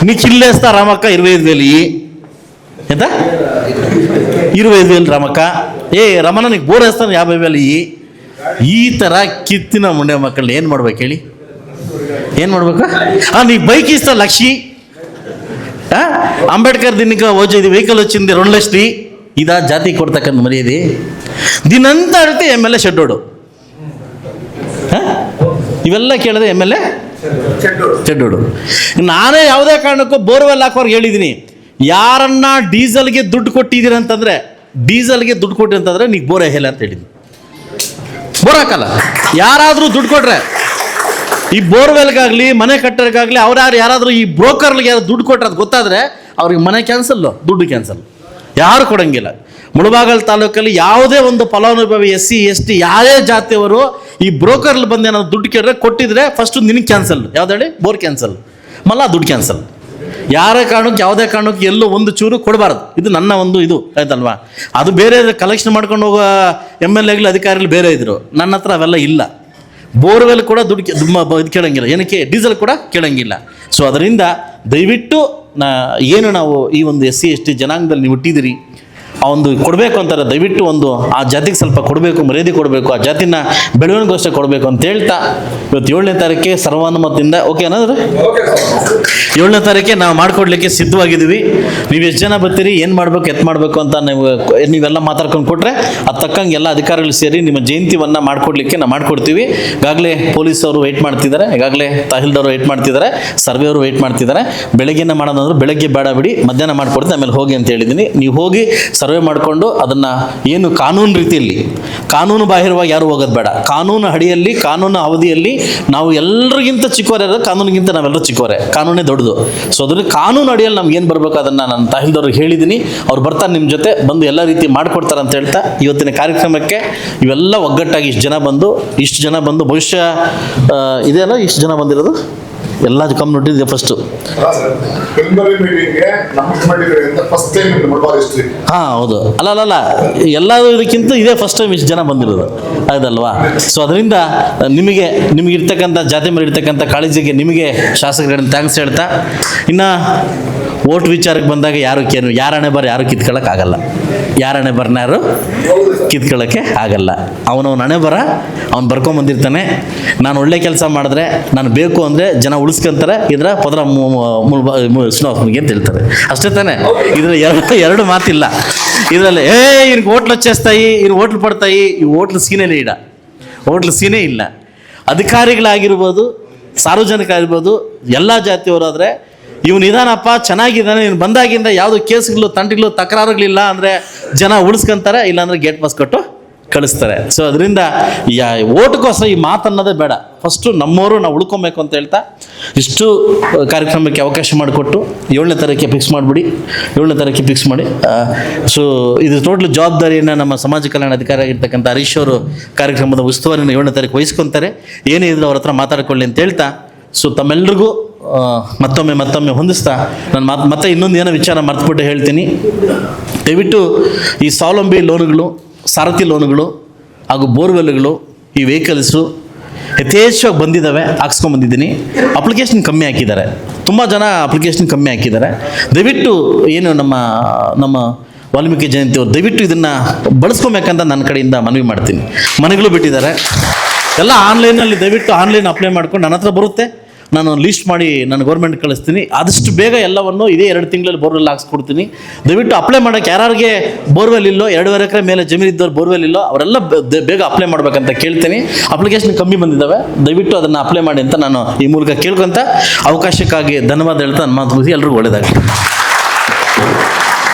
ನಿಖಿಲ್ಲೇಸ್ತಾ ರಾಮಕ್ಕ ಇರುವೇದ್ವೇಲಿ ಎಂತ? ಇರುವೇದ್ವೇಲಿ ರಾಮಕ್ಕ. ಏ, ರಮಣ ನಿಕ್ ಬೋರ್ ಯಾವ ಯಾವ್ಯಾವಲ್ಲಿ ಈ ಥರ ಕಿತ್ತಿನ ಮುಂಡೆ ಮಕ್ಕಳನ್ನ ಏನು ಮಾಡ್ಬೇಕು ಹೇಳಿ? ಏನು ಮಾಡ್ಬೇಕು? ಹಾಂ ಬೈಕ್ ಇಷ್ಟ ಲಕ್ಷಿ లక్షి అంబేద్కర్ దీనికి వచ్చేది ವೆಹಿಕಲ್ వచ్చింది రెండు ಇದ ಜಾತಿ ಕೊಡ್ತಕ್ಕಂಥ ಮರ್ಯಾದೆ. ದಿನಂತ ఇది ಎಂ ಎಲ್ ಎ ಶೆಡ್ಡೋಡು. ಇವೆಲ್ಲ ಕೇಳಿದೆ ಎಂ ಎಲ್ ಎ ಚೆಡ್ಡೋಡು ನಾನೇ ಯಾವುದೇ ಕಾರಣಕ್ಕೂ ಬೋರ್ವೆಲ್ ಹಾಕೋರ್ಗೆ ಹೇಳಿದ್ದೀನಿ. ಯಾರನ್ನ ಡೀಸೆಲ್ಗೆ ದುಡ್ಡು ಕೊಟ್ಟಿದ್ದೀರ ಅಂತಂದರೆ, ಡೀಸೆಲ್ಗೆ ದುಡ್ಡು ಕೊಟ್ಟಿರಂತಂದ್ರೆ ಅಂತಂದರೆ, ನೀ ಬೋರ್ ಹೇಳ ಅಂತ ಹೇಳಿದ್ದೀನಿ. ಬೋರ್ ಹಾಕಲ್ಲ. ಯಾರಾದರೂ ದುಡ್ಡು ಕೊಟ್ರೆ ಈ ಬೋರ್ವೆಲ್ಗಾಗಲಿ, ಮನೆ ಕಟ್ಟೋರಿಗಾಗಲಿ ಅವ್ರು ಯಾರು ಯಾರಾದರೂ ಈ ಬ್ರೋಕರ್ಗೆ ಯಾರು ದುಡ್ಡು ಕೊಟ್ಟರೆ ಅದು ಗೊತ್ತಾದರೆ ಅವ್ರಿಗೆ ಮನೆ ಕ್ಯಾನ್ಸಲ್ಲು ದುಡ್ಡು ಕ್ಯಾನ್ಸಲ್ ಯಾರು ಕೊಡಂಗಿಲ್ಲ. ಮುಳಬಾಗಲ್ ತಾಲೂಕಲ್ಲಿ ಯಾವುದೇ ಒಂದು ಫಲಾನುಭವಿ ಎಸ್ ಸಿ ಎಸ್ ಟಿ ಯಾವುದೇ ಜಾತಿಯವರು ಈ ಬ್ರೋಕರ್ಲಿ ಬಂದು ಏನಾದ್ರು ದುಡ್ಡು ಕೇಳಿದ್ರೆ ಕೊಟ್ಟಿದ್ರೆ ಫಸ್ಟ್ ನಿನಗೆ ಕ್ಯಾನ್ಸಲ್ ಯಾವ್ದು ಹೇಳಿ? ಬೋರ್ ಕ್ಯಾನ್ಸಲ್ ಮಲ್ಲ ದುಡ್ಡು ಕ್ಯಾನ್ಸಲ್ ಯಾರೇ ಕಾರಣಕ್ಕೆ, ಯಾವುದೇ ಕಾರಣಕ್ಕೆ ಎಲ್ಲೂ ಒಂದು ಚೂರು ಕೊಡಬಾರ್ದು. ಇದು ನನ್ನ ಒಂದು ಇದು, ಆಯ್ತಲ್ವಾ? ಅದು ಬೇರೆ ಕಲೆಕ್ಷನ್ ಮಾಡ್ಕೊಂಡು ಹೋಗೋ ಎಂ ಎಲ್ ಎಗಳು ಅಧಿಕಾರಿಗಳು ಬೇರೆ ಇದ್ದರು ನನ್ನ ಹತ್ರ ಅವೆಲ್ಲ ಇಲ್ಲ. ಬೋರ್ವೆಲ್ ಕೂಡ ಬ- ಇದು ಕೇಳಂಗಿಲ್ಲ. ಏನಕ್ಕೆ? ಡೀಸೆಲ್ ಕೂಡ ಕೇಳಂಗಿಲ್ಲ. ಸೊ ಅದರಿಂದ ದಯವಿಟ್ಟು ನಾ, ಏನು ನಾವು ಈ ಒಂದು ಎಸ್ ಸಿ ಎಸ್ ಟಿ ಜನಾಂಗದಲ್ಲಿ ನೀವು ಹುಟ್ಟಿದಿರಿ. ಆ ಒಂದು ಕೊಡಬೇಕು ಅಂತಾರೆ. ದಯವಿಟ್ಟು ಒಂದು ಆ ಜಾತಿಗೆ ಸ್ವಲ್ಪ ಕೊಡಬೇಕು, ಮರ್ಯಾದೆ ಕೊಡಬೇಕು, ಆ ಜಾತಿನ ಬೆಳವಣಿಗೆಗೋಸ್ಕರ ಕೊಡಬೇಕು ಅಂತ ಹೇಳ್ತಾ ಇವತ್ತು ಏಳನೇ ತಾರೀಕೆ ಸರ್ವಾನುಮತದಿಂದ ಓಕೆ ಅನ್ನೋದ್ರೆ ಏಳನೇ ತಾರೀಕೆ ನಾವು ಮಾಡ್ಕೊಡ್ಲಿಕ್ಕೆ ಸಿದ್ಧವಾಗಿದ್ದೀವಿ. ನೀವು ಎಷ್ಟು ಜನ ಬರ್ತೀರಿ, ಏನು ಮಾಡಬೇಕು, ಎತ್ ಮಾಡಬೇಕು ಅಂತ ನೀವು, ನೀವೆಲ್ಲ ಮಾತಾಡ್ಕೊಂಡು ಕೊಟ್ಟರೆ ಅದು ತಕ್ಕಂಗೆ ಎಲ್ಲ ಅಧಿಕಾರಿಗಳು ಸೇರಿ ನಿಮ್ಮ ಜಯಂತಿವನ್ನು ಮಾಡ್ಕೊಡ್ಲಿಕ್ಕೆ ನಾವು ಮಾಡ್ಕೊಡ್ತೀವಿ. ಈಗಾಗಲೇ ಪೊಲೀಸ್ ಅವರು ವೆಯ್ಟ್ ಮಾಡ್ತಿದ್ದಾರೆ, ಈಗಾಗಲೇ ತಹಸೀಲ್ದಾರ್ ವೆಯ್ಟ್ ಮಾಡ್ತಿದ್ದಾರೆ, ಸರ್ವೆ ಅವರು ವೆಯ್ಟ್ ಮಾಡ್ತಿದ್ದಾರೆ. ಬೆಳಗ್ಗೆನ ಮಾಡೋದಂದ್ರೆ ಬೆಳಗ್ಗೆ ಬೇಡ ಬಿಡಿ, ಮಧ್ಯಾಹ್ನ ಮಾಡ್ಕೊಡ್ತೀನಿ, ಆಮೇಲೆ ಹೋಗಿ ಅಂತ ಹೇಳಿದ್ದೀನಿ. ನೀವು ಹೋಗಿ ಸರ್ವೆ ಮಾಡಿಕೊಂಡು ಅದನ್ನು ಏನು ಕಾನೂನು ರೀತಿಯಲ್ಲಿ, ಕಾನೂನು ಬಾಹಿರವಾಗಿ ಯಾರು ಹೋಗೋದು ಬೇಡ. ಕಾನೂನು ಅಡಿಯಲ್ಲಿ, ಕಾನೂನು ಅವಧಿಯಲ್ಲಿ ನಾವು ಎಲ್ಲರಿಗಿಂತ ಚಿಕ್ಕವರೇ ಕಾನೂನಿಗಿಂತ ನಾವೆಲ್ಲರೂ ಚಿಕ್ಕವರೇ. ಕಾನೂನೇ ದೊಡ್ಡದು. ಸೊ ಅದರಲ್ಲಿ ಕಾನೂನು ಅಡಿಯಲ್ಲಿ ನಮ್ಗೆ ಏನು ಬರಬೇಕು ಅದನ್ನು ನಾನು ತಹಸೀಲ್ದಾರ್ಗೆ ಹೇಳಿದ್ದೀನಿ ಅವ್ರು ಬರ್ತಾರೆ ನಿಮ್ಮ ಜೊತೆ, ಬಂದು ಎಲ್ಲ ರೀತಿ ಮಾಡಿಕೊಡ್ತಾರೆ ಅಂತ ಹೇಳ್ತಾ ಇವತ್ತಿನ ಕಾರ್ಯಕ್ರಮಕ್ಕೆ ಇವೆಲ್ಲ ಒಗ್ಗಟ್ಟಾಗಿ ಇಷ್ಟು ಜನ ಬಂದು, ಇಷ್ಟು ಜನ ಬಂದು ಬಹುಶಃ ಇದೆಯಲ್ಲ, ಇಷ್ಟು ಜನ ಬಂದಿರೋದು? ಎಲ್ಲ ಕಮ್ಯುನಿಟಿ ಇದೆ ಫಸ್ಟು ಹಾ ಹೌದು. ಅಲ್ಲ ಅಲ್ಲ ಅಲ್ಲ. ಎಲ್ಲ ಇದಕ್ಕಿಂತ ಇದೇ ಫಸ್ಟ್ ಟೈಮ್ ಇಷ್ಟು ಜನ ಬಂದಿರೋದು. ಹೌದಲ್ವಾ ಸೊ ಅದರಿಂದ ನಿಮಗೆ ನಿಮಗೆ ಇರ್ತಕ್ಕಂಥ ಜಾತಿ ಮೇಲೆ ಇರ್ತಕ್ಕಂಥ ಕಾಳಜಿಗೆ ನಿಮಗೆ ಶಾಸಕರನ್ನು ಥ್ಯಾಂಕ್ಸ್ ಹೇಳ್ತಾ. ಇನ್ನು ಓಟ್ ವಿಚಾರಕ್ಕೆ ಬಂದಾಗ ಯಾರು ಕೇನು ಯಾರಣೆ ಬರ ಯಾರು ಕಿತ್ಕೊಳ್ಳೋಕೆ ಆಗಲ್ಲ. ಯಾರಣೆ ಬರನ ಯಾರು ಕಿತ್ಕೊಳ್ಳೋಕ್ಕೆ ಆಗಲ್ಲ. ಅವನವನ ಹಣೆ ಬರ ಅವ್ನು ಬರ್ಕೊಂಬಂದಿರ್ತಾನೆ ನಾನು ಒಳ್ಳೆ ಕೆಲಸ ಮಾಡಿದ್ರೆ, ನಾನು ಬೇಕು ಅಂದರೆ ಜನ ಉಳಿಸ್ಕೊಂತಾರೆ, ಇದರ ಪದರ ಸ್ನೋಗೆ ಅಂತ ಹೇಳ್ತಾರೆ. ಅಷ್ಟೇ ತಾನೇ. ಇದರಲ್ಲಿ ಎರಡು ಎರಡು ಮಾತಿಲ್ಲ. ಇದರಲ್ಲಿ, ಏ ಇವ್ರಿಗೆ ಹೋಟ್ಲು ಹಚ್ಚೇಸ್ತಾಯಿ ಇವ್ರು ಹೋಟ್ಲು ಪಡ್ತಾಯಿ, ಈ ಹೋಟ್ಲು ಸೀನೇ ಇಡ. ಹೋಟ್ಲು ಸೀನೇ ಇಲ್ಲ. ಅಧಿಕಾರಿಗಳಾಗಿರ್ಬೋದು, ಸಾರ್ವಜನಿಕ ಆಗಿರ್ಬೋದು, ಎಲ್ಲ ಜಾತಿಯವರಾದರೆ ಇವ್ನು ಇದಾನಪ್ಪ ಚೆನ್ನಾಗಿದ್ದಾನೆ ಇವ್ನು ಬಂದಾಗಿಂದ ಯಾವುದು ಕೇಸ್ಗಳು ತಂಟಿಗಳು ತಕರಾರುಗಳಿಲ್ಲ ಅಂದರೆ ಜನ ಉಳಿಸ್ಕೊಂತಾರೆ ಇಲ್ಲಾಂದರೆ ಗೇಟ್ ಪಾಸ್ ಕೊಟ್ಟು ಕಳಿಸ್ತಾರೆ. ಸೊ ಅದರಿಂದ ಯಾ ಓಟ್ಗೋಸ್ಕರ ಈ ಮಾತನ್ನೋದೇ ಬೇಡ. ಫಸ್ಟು ನಮ್ಮವರು ನಾವು ಉಳ್ಕೊಬೇಕು ಅಂತ ಹೇಳ್ತಾ ಇಷ್ಟು ಕಾರ್ಯಕ್ರಮಕ್ಕೆ ಅವಕಾಶ ಮಾಡಿಕೊಟ್ಟು ಏಳನೇ ತಾರೀಕಿಗೆ ಫಿಕ್ಸ್ ಮಾಡಿಬಿಡಿ ಏಳನೇ ತಾರೀಕಿಗೆ ಫಿಕ್ಸ್ ಮಾಡಿ. ಸೊ ಇದು ಟೋಟಲ್ ಜವಾಬ್ದಾರಿಯನ್ನು ನಮ್ಮ ಸಮಾಜ ಕಲ್ಯಾಣ ಅಧಿಕಾರಿ ಆಗಿರ್ತಕ್ಕಂಥ ಹರೀಶ್ ಅವರು ಕಾರ್ಯಕ್ರಮದ ಉಸ್ತುವಾರಿಯನ್ನು ಏಳನೇ ತಾರೀಕು ವಹಿಸ್ಕೊತಾರೆ. ಏನೇ ಇದ್ರು ಅವ್ರ ಹತ್ರ ಮಾತಾಡ್ಕೊಳ್ಳಿ ಅಂತ ಹೇಳ್ತಾ ಸೊ ತಮ್ಮೆಲ್ರಿಗೂ ಆ, ಮತ್ತೊಮ್ಮೆ ಮತ್ತೊಮ್ಮೆ ಹೊಂದಿಸ್ತಾ ನಾನು ಮಾತು ಮತ್ತೆ ಇನ್ನೊಂದು ಏನೋ ವಿಚಾರ ಮರ್ತುಬಿಟ್ಟು ಹೇಳ್ತೀನಿ. ದಯವಿಟ್ಟು ಈ ಸ್ವಾವಲಂಬಿ ಲೋನ್ಗಳು, ಸಾರಥಿ ಲೋನ್ಗಳು ಹಾಗೂ ಬೋರ್ವೆಲ್ಗಳು ಈ ವೆಹಿಕಲ್ಸು ಯಥೇಚ್ಛವಾಗಿ ಬಂದಿದ್ದಾವೆ ಹಾಕ್ಸ್ಕೊಂಬಂದಿದ್ದೀನಿ ಅಪ್ಲಿಕೇಶನ್ ಕಮ್ಮಿ ಹಾಕಿದ್ದಾರೆ. ತುಂಬ ಜನ ಅಪ್ಲಿಕೇಶನ್ ಕಮ್ಮಿ ಹಾಕಿದ್ದಾರೆ. ದಯವಿಟ್ಟು ಏನು ನಮ್ಮ ನಮ್ಮ ವಾಲ್ಮೀಕಿ ಜಯಂತಿ ಅವರು ದಯವಿಟ್ಟು ಇದನ್ನು ಬಳಸ್ಕೊಬೇಕಂತ ನನ್ನ ಕಡೆಯಿಂದ ಮನವಿ ಮಾಡ್ತೀನಿ. ಮನೆಗಳು ಬಿಟ್ಟಿದ್ದಾರೆ. ಎಲ್ಲ ಆನ್ಲೈನಲ್ಲಿ ದಯವಿಟ್ಟು ಆನ್ಲೈನ್ ಅಪ್ಲೈ ಮಾಡ್ಕೊಂಡು ನನ್ನ ಹತ್ರ ಬರುತ್ತೆ. ನಾನು ಲೀಸ್ಟ್ ಮಾಡಿ ನಾನು ಗೌರ್ಮೆಂಟ್ ಕಳಿಸ್ತೀನಿ. ಆದಷ್ಟು ಬೇಗ ಎಲ್ಲವನ್ನು ಇದೇ ಎರಡು ತಿಂಗಳಲ್ಲಿ ಬೋರ್ವೆಲ್ ಹಾಕ್ಸ್ಕೊಡ್ತೀನಿ. ದಯವಿಟ್ಟು ಅಪ್ಲೈ ಮಾಡೋಕ್ಕೆ ಯಾರಿಗೆ ಬೋರ್ವೆಲ್ ಇಲ್ಲೋ, ಎರಡೂವರೆ ಎಕರೆ ಮೇಲೆ ಜಮೀನು ಇದ್ದವ್ರು ಬೋರ್ವೆಲ್ ಇಲ್ಲೋ, ಅವರೆಲ್ಲ ಬೇಗ ಅಪ್ಲೈ ಮಾಡ್ಬೇಕಂತ ಕೇಳ್ತೀನಿ. ಅಪ್ಲಿಕೇಶನ್ ಕಮ್ಮಿ ಬಂದಿದ್ದಾವೆ. ದಯವಿಟ್ಟು ಅದನ್ನು ಅಪ್ಲೈ ಮಾಡಿ ಅಂತ ನಾನು ಈ ಮೂಲಕ ಕೇಳ್ಕೊಂತ ಅವಕಾಶಕ್ಕಾಗಿ ಧನ್ಯವಾದ ಹೇಳ್ತಾ ನನ್ನ ಮಾತು ಮುಗಿಸಿ. ಒಳ್ಳೆಯದಾಗಲಿ